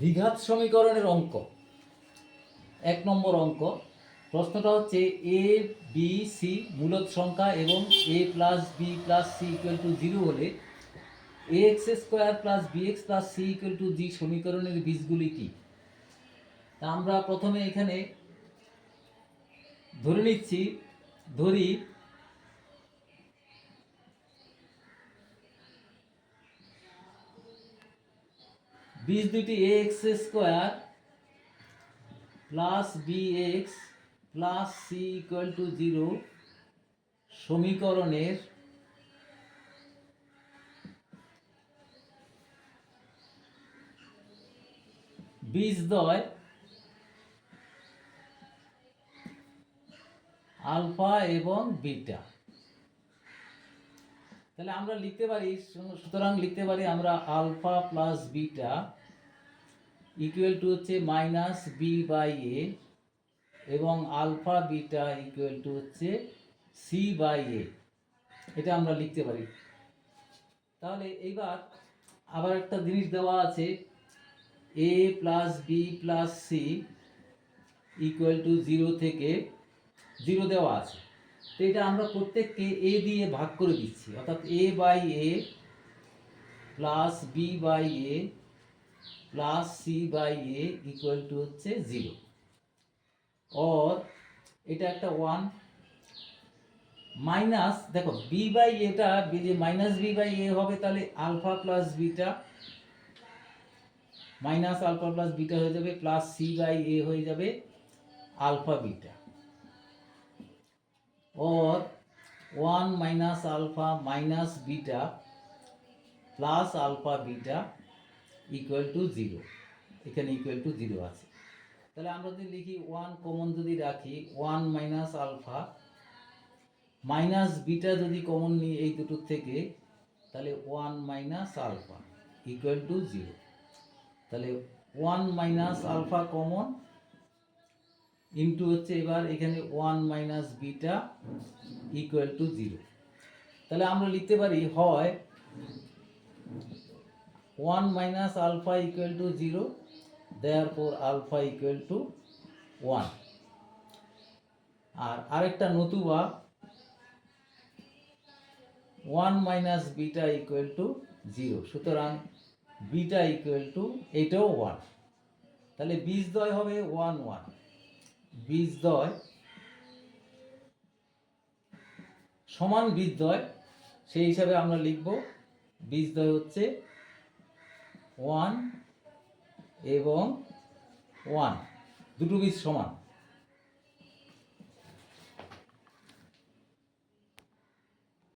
দ্বিঘাত সমীকরণের অঙ্ক। এক নম্বর অঙ্ক। প্রশ্নটা হচ্ছে এ বি সি মূলত সংখ্যা এবং A plus B plus C equal to zero হলে A X square plus B X plus C equal to zero সমীকরণের বীজগুলি কি? তা আমরা প্রথমে এখানে ধরে নিচ্ছি, ধরি বীজ দুটি A X square plus B X plus C equal to zero সমীকরণের বীজদ্বয় আলফা এবং বিটা। তাহলে আমরা লিখতে পারি, সুতরাং লিখতে পারি আমরা alpha plus beta equal to হচ্ছে মাইনাস বি বাই এ এবং আলফা বিটা ইকুয়াল টু হচ্ছে সি বাই এ এটা আমরা লিখতে পারি। তাহলে এইবার আবার একটা জিনিস দেওয়া আছে। A plus B plus C equal to zero থেকে জিরো দেওয়া আছে। তো এটা আমরা প্রত্যেককে এ দিয়ে ভাগ করে দিচ্ছি। অর্থাৎ A by A plus B by A plus C by A equal to হচ্ছে জিরো অর এটা একটা ওয়ান মাইনাস, দেখো বি বাই এটা যে মাইনাস বি বাই এ হবে, তাহলে alpha plus beta minus alpha plus beta হয়ে যাবে, প্লাস সি বাই এ হয়ে যাবে alpha beta or one minus alpha minus beta plus alpha beta equal to zero এখানে equal to zero আছে। তাহলে আমরা যদি লিখি ওয়ান কমন যদি রাখি one minus alpha minus beta যদি কমন নিই এই দুটোর থেকে, তাহলে one minus alpha equal to zero তাহলে one minus alpha common into হচ্ছে এবার এখানে one minus beta equal to zero তাহলে আমরা লিখতে পারি হয় one minus alpha equal to zero therefore alpha equal to one আর আরেকটা নতুবা one minus beta equal to zero সুতরাং বিটা ইকুয়াল টু এটাও ওয়ান তাহলে বীজদ্বয় হবে ওয়ান ওয়ান বীজদ্বয় সমান বীজদ্বয়, সেই হিসাবে আমরা লিখব, বীজদ্বয় হচ্ছে ওয়ান এবং ওয়ান দুটো বীজ সমান।